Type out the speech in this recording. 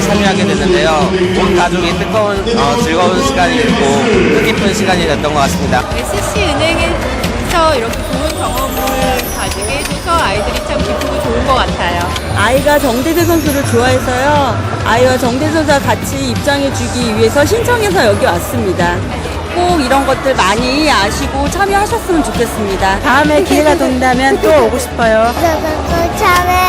참여하게 됐는데요. 온 가족이 뜨거운 어, 즐거운 시간이 됐고 뜻깊은 시간이 됐던 것 같습니다. SC은행에서 이렇게 좋은 경험을 가지게 해줘서 아이들이 참 기쁘고 좋은 것 같아요. 아이가 정대세 선수를 좋아해서요. 아이와 정대세 선수와 같이 입장해주기 위해서 신청해서 여기 왔습니다. 꼭 이런 것들 많이 아시고 참여하셨으면 좋겠습니다. 다음에 기회가 된다면 또 오고 싶어요. 네, 네, 네. 저도 참여.